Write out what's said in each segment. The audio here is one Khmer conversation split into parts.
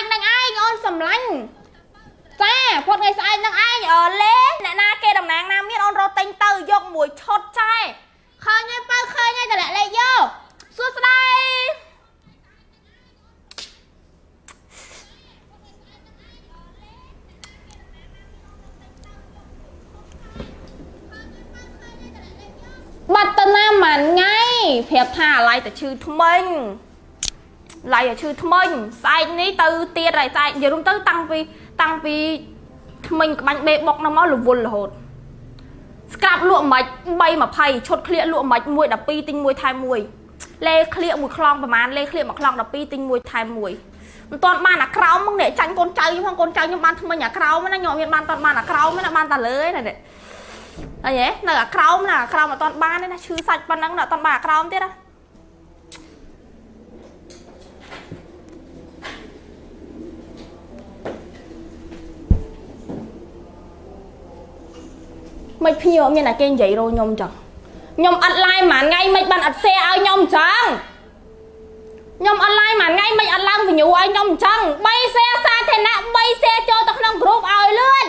កនឹងឯងអូនសំឡាញ់ចាផុតថ្ងៃស្អែកនឹងឯងអើលេអ្នកណាគេតំណាងណាមានអូនរត់ទិញទៅយកមួយឈុតចែឃើញហើយបើឃើញហើយតម្លាក់លេខយកសួស្ដីបាត់តាណាមួយថ្ងៃប្រាប់ថាអាឡ័យតែឈឺថ្មិញ ឡាយឲ្យឈឺថ្មិញស្អែកនេះទៅទៀតហើយស្អែកនិយាយរួមទៅតាំងពីតាំងពីថ្មិញក្បាញ់បេបុកនោះមករវល់រហូតស្ក្រាប់លក់មិន320ឈុតឃ្លៀកលក់មិន1 12ទិញ1ថែម1លេឃ្លៀកមួយខ្លងប្រហែលលេឃ្លៀកមួយខ្លង12ទិញ1ថែម1មិនតាន់បានអាក្រោមមកនេះចាញ់កូនចៅខ្ញុំផងកូនចៅខ្ញុំបានថ្មិញអាក្រោមណាខ្ញុំមានបានតាន់បានអាក្រោមណាបានតែលើឯណាអីហ៎នៅអាក្រោមណាអាក្រោមអត់តាន់បានទេណាឈឺសាច់ប៉ុណ្ណឹងណាអត់តាន់បានអាក្រោមទៀតណា មិនភ្ញៀវអត់មានតែគេនិយាយរោខ្ញុំចឹងខ្ញុំអត់ឡាយមួយថ្ងៃមិនបានអត់ share ឲ្យខ្ញុំចឹងខ្ញុំអត់ឡាយមួយថ្ងៃមិនអត់ឡើងវិញ្ញូឲ្យខ្ញុំចឹង3 share សាធារណៈ3 share ចូលទៅក្នុង group ឲ្យលឿន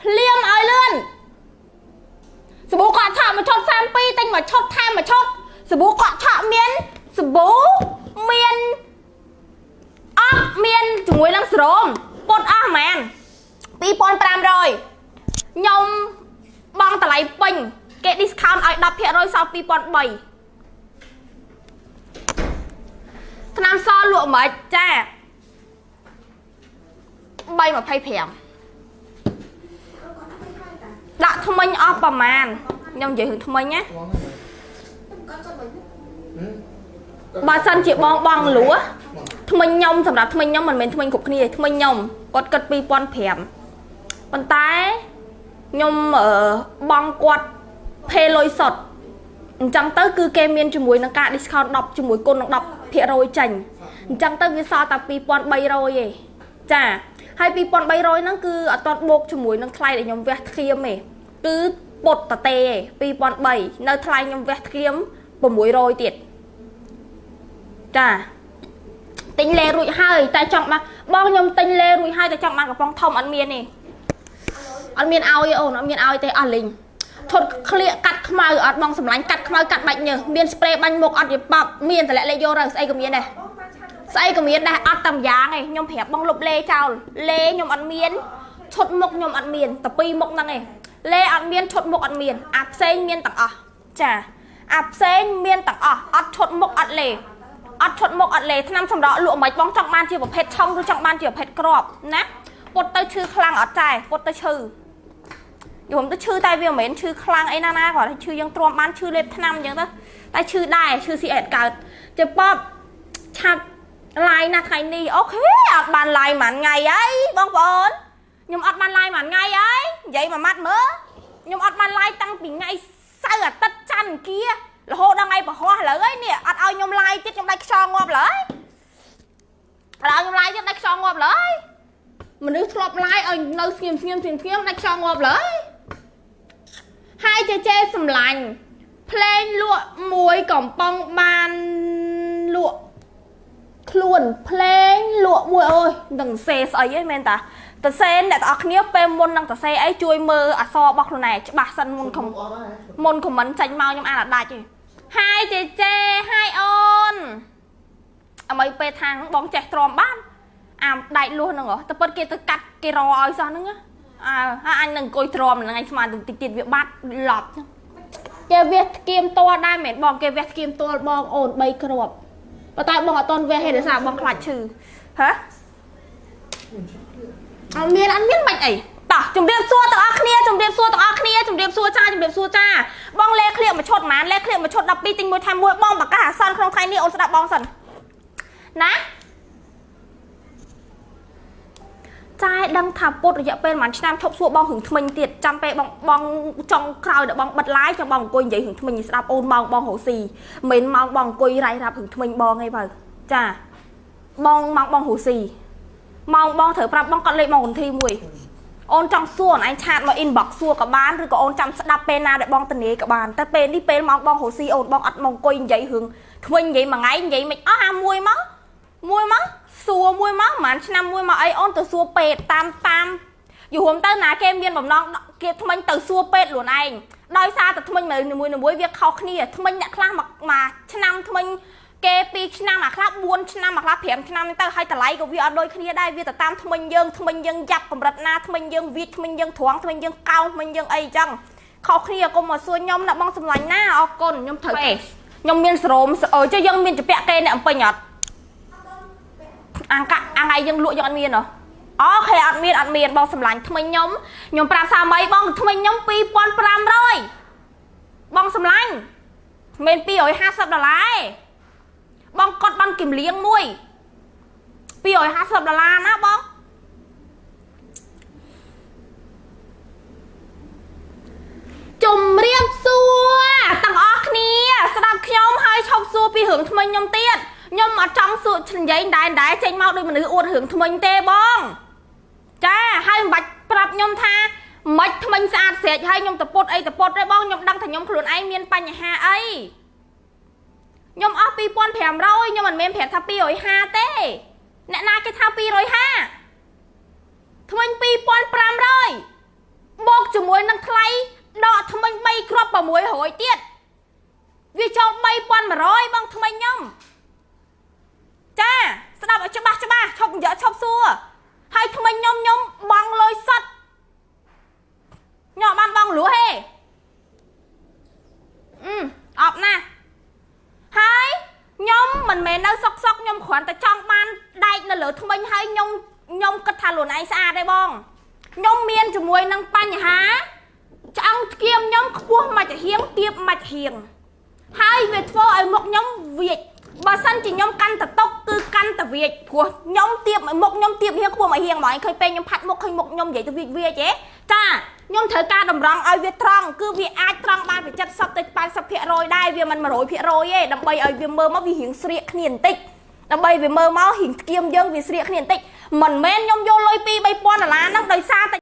ភ្លាមឲ្យលឿនសាប៊ូកក់ឆក់មួយឈុត32ទិញមួយឈុតថែមមួយឈុតសាប៊ូកក់ឆក់មានសាប៊ូមានអត់មានជាមួយនឹងស្រោមពុតអស់ហ្មង2500 ខ្ញុំបងតម្លៃពេញ គេ discount ឲ្យ10%សល់2003ឆ្នាំសលក់មិនចា325ដាក់ថ្មិញអស់ប្រមាណខ្ញុំនិយាយរឿងថ្មិញណាបើសិនជាបងបងលួថ្មិញខ្ញុំសម្រាប់ថ្មិញខ្ញុំមិនមែនថ្មិញគ្រប់គ្នាទេថ្មិញខ្ញុំគាត់គិត2005ប៉ុន្តែ ខ្ញុំអឺបងគាត់ផេលុយសុតអញ្ចឹងទៅគឺគេមានជាមួយនឹងការ discount 10ជាមួយគុណនឹង10%ចេញអញ្ចឹងទៅវាសល់តែ2300ទេចាហើយ2300ហ្នឹងគឺអត់ទាន់បូកជាមួយនឹងថ្លៃដែលខ្ញុំវះធៀមទេគឺពុតតទេទេ2003នៅថ្លៃខ្ញុំវះធៀម600ទៀតចាទិញលេរួចហើយតែចង់បានបងខ្ញុំទិញលេរួចហើយតែចង់បានកំប៉ុងធំអត់មានទេ អត់មានឲ្យទេអូនអត់មានឲ្យទេអស់លីងឈុតក្លៀកកាត់ខ្មៅអត់បងសម្លាញ់កាត់ខ្មៅកាត់បាច់ញើសមានស្ព្រេបាញ់មុខអត់យប៉ាប់មានតម្លាក់លេខយកទៅស្អីក៏មានដែរស្អីក៏មានដែរអត់តែម្យ៉ាងឯងខ្ញុំប្រាប់បងលុបលេចោលលេខ្ញុំអត់មានឈុតមុខខ្ញុំអត់មានតែពីរមុខហ្នឹងឯងលេអត់មានឈុតមុខអត់មានអាផ្សេងមានទាំងអស់ចាអាផ្សេងមានទាំងអស់អត់ឈុតមុខអត់លេអត់ឈុតមុខអត់លេឆ្នាំសម្រក់លក់មិនបងចង់បានជាប្រភេទឆុងឬចង់បានជាប្រភេទក្របណា ពុតទៅឈឺខ្លាំងអត់ចែពុតទៅឈឺយំទៅឈឺតែវាមិនមែនឈឺខ្លាំងអីណាណាគាត់ឈឺយើងទ្រាំបានឈឺលេបថ្នាំអញ្ចឹងទៅតែឈឺដែរឈឺស៊ីអេតកើតចេះប៉បឆាប់ឡាយណាថ្ងៃនេះអូខេអត់បានឡាយមួយថ្ងៃហើយបងប្អូនខ្ញុំអត់បានឡាយមួយថ្ងៃហើយនិយាយមួយម៉ាត់មើលខ្ញុំអត់បានឡាយតាំងពីថ្ងៃសៅរ៍អាទិត្យច័ន្ទអង្គាររហូតដល់ថ្ងៃពហុឥឡូវហើយនេះអត់ឲ្យខ្ញុំឡាយទៀតខ្ញុំដៃខ្យល់ងាប់ឡើយអត់ឲ្យខ្ញុំឡាយទៀតដៃខ្យល់ងាប់ឡើយ មនុស្សធ្លាប់ឡាយឲ្យនៅស្ងៀមស្ងៀមស្ងៀមស្ងៀមដៃខ្យល់ងាប់ឡើយហើយចេចេសម្លាញ់ភ្លេងលក់មួយកំប៉ុងបានលក់ខ្លួនភ្លេងលក់មួយអើយនឹងសេស្អីហ្នឹងមែនតាតសេអ្នកទាំងអស់គ្នាពេលមុននឹងតសេអីជួយមើលអសរបស់ខ្លួនឯងច្បាស់សិនមុនខំមុនខមមិនចាញ់មកខ្ញុំអានអត់ដាច់ទេហើយចេចេហើយអូនអមៃពេលທາງបងចេះទ្រាំបាន អាដែកលួសហ្នឹងហ៎តែពិតគេទៅកាត់គេរឲ្យសោះហ្នឹងអើហើយអញនឹងអង្គុយទ្រាំហ្នឹងឯងស្មានតិចទៀតវាបាត់ឡប់គេវះធ្គៀមតលដែរមែនបងគេវះធ្គៀមតលបងអូន3គ្រាប់ប៉ុន្តែបងអត់តន់វះហេតុដោយសារបងខ្លាចឈឺហ៎អត់មានអត់មានមិនអីតោះជំរាបសួរទាំងអស់គ្នាជំរាបសួរទាំងអស់គ្នាជំរាបសួរចាជំរាបសួរចាបងលេឃ្លៀកមួយឈុតហ្មងលេឃ្លៀកមួយឈុត12ទិញមួយថែមមួយបងប្រកាសអាសន្នក្នុងថ្ងៃនេះអូនស្ដាប់បងសិនណា ចាយដឹងថាពុតរយៈពេលប្រហែលឆ្នាំឈប់សួរបងរឿងថ្មិញទៀតចាំពេលបងបងចង់ក្រោយដល់បងបិទឡាយចាំបងអង្គុយនិយាយរឿងថ្មិញស្ដាប់អូនមកបងរស់ស៊ីមិនមកបងអង្គុយរៃរាប់រឿងថ្មិញបងអីបើចាបងមកបងរស់ស៊ីម៉ោងបងត្រូវប្រាប់បងកត់លេខមកគន្ធីមួយអូនចង់សួរអូនឯងឆាតមក inbox សួរក៏បានឬក៏អូនចាំស្ដាប់ពេលណាដែលបងតនីក៏បានតែពេលនេះពេលមកបងរស់ស៊ីអូនបងអត់មកអង្គុយនិយាយរឿងថ្មិញនិយាយមួយថ្ងៃនិយាយមិនអស់អាមួយមក មួយមកប្រហែលឆ្នាំមួយមកអីអូនទៅសួរពេទ្យតាមតាមយូរហមទៅណាគេមានបំណងគេថ្មិញទៅសួរពេទ្យខ្លួនឯងដោយសារតែថ្មិញមួយមួយមួយវាខុសគ្នាថ្មិញអ្នកខ្លះមកមកឆ្នាំថ្មិញគេ2ឆ្នាំអាខ្លះ4ឆ្នាំអាខ្លះ5ឆ្នាំទៅហើយតម្លៃក៏វាអត់ដូចគ្នាដែរវាទៅតាមថ្មិញយើងថ្មិញយើងយ៉ាប់កម្រិតណាថ្មិញយើងវាចថ្មិញយើងត្រង់ថ្មិញយើងកោងថ្មិញយើងអីចឹងខុសគ្នាកុំមកសួរខ្ញុំណាបងសម្លាញ់ណាអរគុណខ្ញុំត្រូវខ្ញុំមានសរោមអើចុះយើងមានចពាក់គេអ្នកអំពេញអត់ អាំងកាអាំងឯងយើងលក់យើងអត់មានហ៎អូខេអត់មានអត់មានបងសម្លាញ់ថ្មិញខ្ញុំខ្ញុំប្រាប់សាមីបងថ្មិញខ្ញុំ2500បងសម្លាញ់មិន250ដុល្លារទេបងកត់បានគិមលៀងមួយ250ដុល្លារណាបងជំរាបសួរទាំងអស់គ្នា ស្ដាប់ខ្ញុំហើយឈប់សួរពីរឿងថ្មិញខ្ញុំទៀត ខ្ញុំអត់ចង់សួរនិយាយដែរដែរចេញមកដូចមនុស្សអួតរឿងថ្មិញទេបង ចាហើយមិនបាច់ប្រាប់ខ្ញុំថាមិនថ្មិញស្អាតស្រេចហើយខ្ញុំតពុតអីតពុតទេបងខ្ញុំដឹងថាខ្ញុំខ្លួនឯងមានបញ្ហាអីខ្ញុំអស់2500ខ្ញុំមិនមែនប្រាប់ថា250ទេអ្នកណាគេថា250ថ្មិញ2500បូកជាមួយនឹងថ្លៃដកថ្មិញ3គ្រាប់600ទៀតវាចូល3100បងថ្មិញខ្ញុំចា ស្ដាប់ឲ្យច្បាស់ច្បាស់ឈប់និយាយឈប់សួរហើយថ្មិញខ្ញុំខ្ញុំបងលុយសុតខ្ញុំអត់បានបងលួហេអឺអប់ណាស់ហើយខ្ញុំមិនមែននៅសុកសុកខ្ញុំគ្រាន់តែចង់បានដែកនៅលើថ្មិញហើយខ្ញុំខ្ញុំគិតថាខ្លួនឯងស្អាតទេបងខ្ញុំមានជាមួយនឹងបញ្ហាឆ្អឹងធ្គាមខ្ញុំខ្ពស់មកចាហៀងទៀបមកចាហៀងហើយវាធ្វើឲ្យមុខខ្ញុំវាចបើសិនជាខ្ញុំកាន់តតុកគឺ កាន់តវាចព្រោះខ្ញុំទៀបមុខខ្ញុំទៀបហៀងខ្ពស់មកហៀងហ្មងឃើញពេលខ្ញុំផាត់មុខឃើញមុខខ្ញុំនិយាយទៅវាចវាចហ៎ចាខ្ញុំត្រូវការតម្រង់ឲ្យវាត្រង់គឺវាអាចត្រង់បានពី70ទៅ80%ដែរវាមិន100%ទេដើម្បីឲ្យវាមើលមកវារៀងស្រៀកគ្នាបន្តិចដើម្បីវាមើលមករៀងធ្គាមយើងវាស្រៀកគ្នាបន្តិចមិនមែនខ្ញុំយកលុយ2 3000ដុល្លារហ្នឹងដោយសារតែ